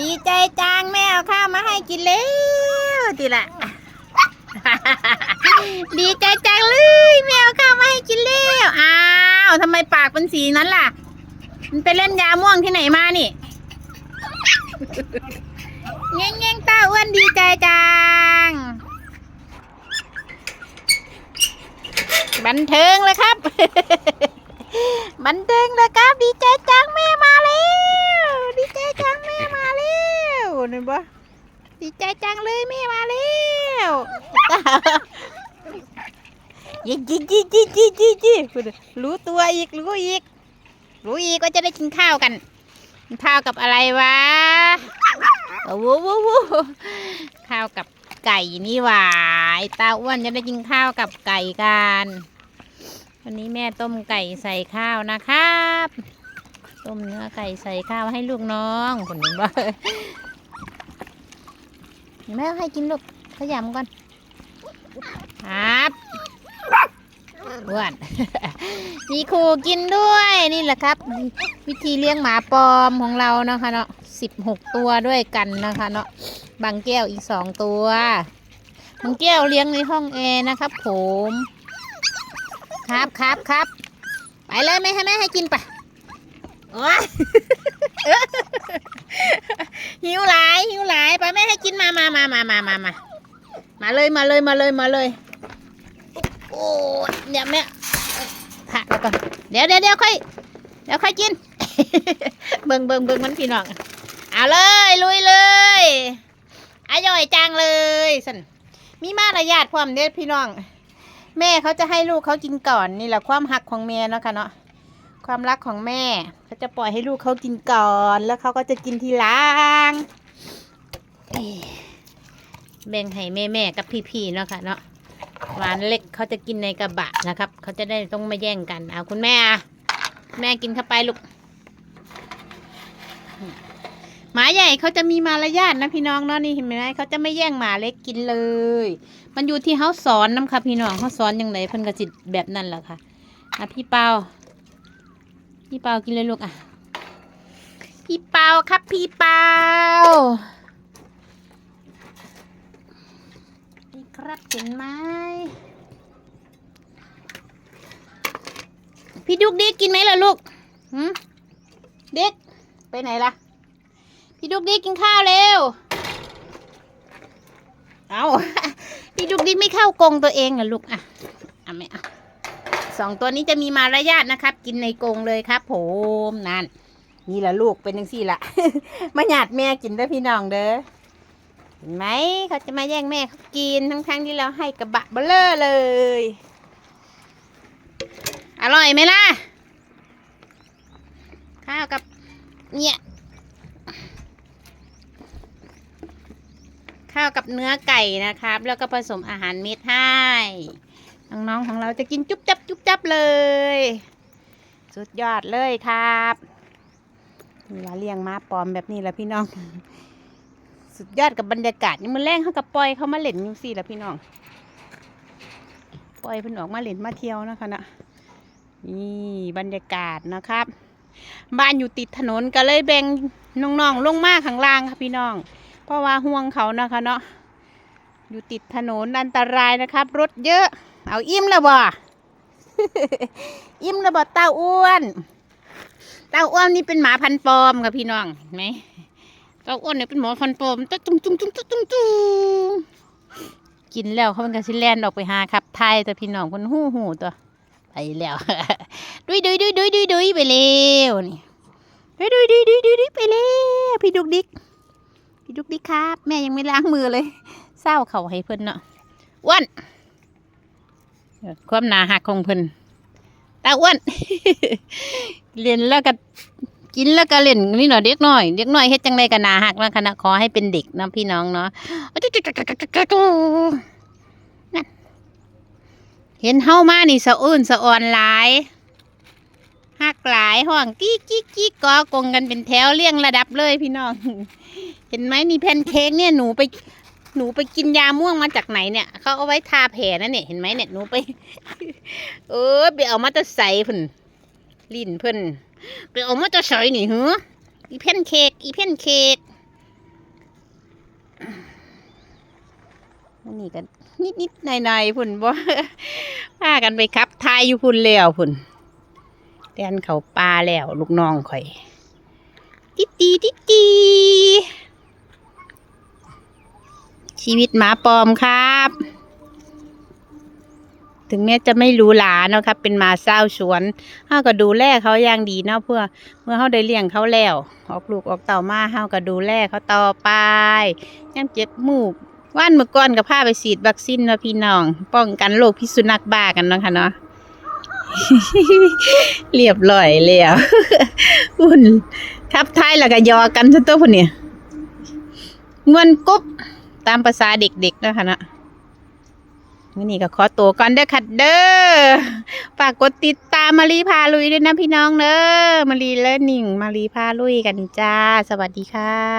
ดีใจจังแม่เอาข้าวมาให้กินแล้วทีละ ดีใจจังเลยแม่เอาข้าวมาให้กินแล้วอ้าวทำไมปากเป็นสีนั้นล่ะ มันไปเล่นยาม่วงที่ไหนมานี่เงี้ยงเงี้ยงตาอ้วนดีใจจัง บันเทิงเลยครับ บันเทิงเลยครับ ดีใจจังแม่มาแล้วดีใจจังแม่มา แล้วะดีใจจังเลยแม่มาแล้วยิกยิกยิกยิกยิกยิกยิกรู้ตัวอีกรู้อีก รู้อีกว่าจะได้กินข้าวกันกินข้าวกับอะไรวะโอ้โหโอ้ข้าวกับไก่นี่หว่าไอตาอ้วนจะได้กินข้าวกับไก่กันวันนี้แม่ต้มไก่ใส่ข้าวนะครับ ต้มเนื้อไก่ใส่ข้าวให้ลูกน้องคนนี้ บ่แม่ให้กินลูกขยำก่อนครับอ้วนมีครูกินด้วยนี่แหละครับ วิธีเลี้ยงหมาปลอมของเรานะคะเนาะสิบหกตัวด้วยกันนะคะเนาะบางแก้วอีกสองตัวบางแก้วเลี้ยงในห้องแอร์นะครับ ผม ครับครับครับไปเลยไม่ให้แม่ให้กินไปโอ๊ เลยมาเลยมาเลยมาเลย โอ้ยเดี๋ยวแม่ผักแล้วก่อนเดี๋ยวเดี๋ยวเดี๋ยวค่อยเดี๋ยวค่อยกิน เบิ่งเบิ่งเบิ่งมันพี่น้องเอาเลยลุยเลยอร่อยจังเลยสันมีมารยาทความเด็ดพี่น้อง แม่เขาจะให้ลูกเขากินก่อนนี่แหละความหักของแม่เนาะค่ะเนาะความรักของแม่เขาจะปล่อยให้ลูกเขากินก่อน แล้วเขาก็จะกินทีหลัง แบ่งให้แม่แม่ๆกับพี่ๆเนาะค่ะเนาะหวานเล็กเขาจะกินในกระบะนะครับ เขาจะได้ต้องไม่แย่งกันเอาคุณแม่อะแม่กินเข้าไปลูกหมาใหญ่เขาจะมีมารยาทนะพี่น้องเนาะนี่เห็นไหมเขาจะไม่แย่งหมาเล็กกินเลย มันอยู่ที่เขาสอนน้ำค่ะพี่น้องเขาสอนอยังไงเพิ่นกระจิตแบบนั้นแหละค่ะอะพี่เปาพี่เปากินเลยลูกอะ พี่เปาครับพี่เปานี่ค รับเห็นไหมพี่ดุกดิกกินไหมล่ะลูกหืมเด็กไปไหนล่ะ พี่ดุกดิกกินข้าวเร็ว เอาพี่ดุกดิกไม่เข้ากรงตัวเองเหรอลูกอะอะไม่อะสองตัวนี้จะมีมารยาทนะครับ กินในกรงเลยครับ ผมนั่นนี่แหละลูกเป็นยังสี่ละมาหยาดแม่กินเด้พี่น้องเด้อ เห็นไหมเขาจะมาแย่งแม่เขากินทั้งๆที่เราให้กระบะเบลเลอร์เลย อร่อยไหมล่ะ ข้าวกับเนี่ยข้าวกับเนื้อไก่นะครับ แล้วก็ผสมอาหารเม็ดให้น้องๆของเราจะกินจุ๊บจับจุ๊บจับเลย สุดยอดเลยครับเวลาเลี้ยงม้าปลอมแบบนี้แหละพี่น้อง สุดยอดกับบรรยากาศนี่มันแรงเขากับปล่อยเขามาเล่นอยูซี่แหละพี่น้องปล่อยเพิ่นออกมาเล่นมาเที่ยวนะคะนะนี่บรรยากาศนะครับ บ้านอยู่ติดถนนก็เลยแบ่งน้องๆลงมาข้างล่างค่ะพี่น้อง เพราะว่าห่วงเขานะคะเนาะอยู่ติดถนนอันตรายนะครับ รถเยอะ เอาอิ่มแล้วบ่อิ่มแล้วบ่เต้าอ้วนเต้าอ้วนนี่เป็นหมาพันปอมค่ะพี่น้องเห็นไหม เต้าอ้วนเนี่ยเป็นหมอพันปลอมตุ้งตุ้งตุ้งตุ้งตุ้งตุ้งตุ้งกินแล้วเขาเป็นกระสิแลนออกไปหาขับไทยแต่พี่น้องคนหู้หูตัวไปแล้วดุยดุยดุยดุยดุยดุยไปเร็วนี่ดุยดุยดุยดุยดุยดุยไปเร็วพี่ดุกดิกพี่ดุกดิกครับ แม่ยังไม่ล้างมือเลยเศร้าเขาให้เพิ่นเนาะอ้วนความหนาหักของเพิ่นตาอ้วนเรียนแล้วก็ กินแล้วก็เล่นนี่เนาะเด็กน้อยเด็กน้อยเฮ็ดจังไดก็หนาหักนะคณะขอให้เป็นเด็กนะพี่น้องเนาะเห็นเฮามานี่สะอื้นสะอ่อนหลายหักหลายห้องกี้กี้กี้กอกงกันเป็นแถวเรียงระดับเลยพี่น้อง เห็นไหมนี่แพนเค้กเนี่ยหนูไปหนูไปกินยาม่วงมาจากไหนเนี่ยเขาเอาไว้ทาแผลนะเนี่ยเห็นไหมเนี่ยหนูไป เออไปเอามาแตะใส่เพิ่นลิ้นเพิ่น ไปเอามาจะใส่นี่หรออีเพนเค้กอีเพนเค้กนี่กันนิดนิดในในพุ่นบ่พากันไปครับทายอยู่พุ่นแล้วพุ่นแดนเขาปลาแล้ว ลูกน้องข่อยติดตีติตีชีวิตหมาปลอมครับ ถึงแม้จะไม่รู้หลาเนาะครับเป็นมาเศร้าสวนเฮาก็ดูแลเขาอย่างดีเนาะเพื่อเมื่อเฮาได้เลี้ยงเขาแล้ว ออกลูกออกเต่ามาเฮาก็ดูแลเขาต่อไปย่ำเจ็บมูกว่านเมื่อก่อนก็พาไปฉีดวัคซีนมาพี่น้อง ป้องกันโรคพิษสุนัขบ้ากันเนาะค่ะเนาะเรียบร้อยแล้วพุ่นทับท้ายแล้วก็ยอกันซะตัวพุ่นเนี่ยมวนกบตามภาษาเด็กๆนะค่ะเนาะ มื้อนี้ก็ขอตัวก่อนเด้อค่ะเด้อฝากกดติดตามมารีพาลุยด้วยนะพี่น้องเด้อมารีเลิร์นิ่งมารีพาลุยกันจ้า สวัสดีค่ะ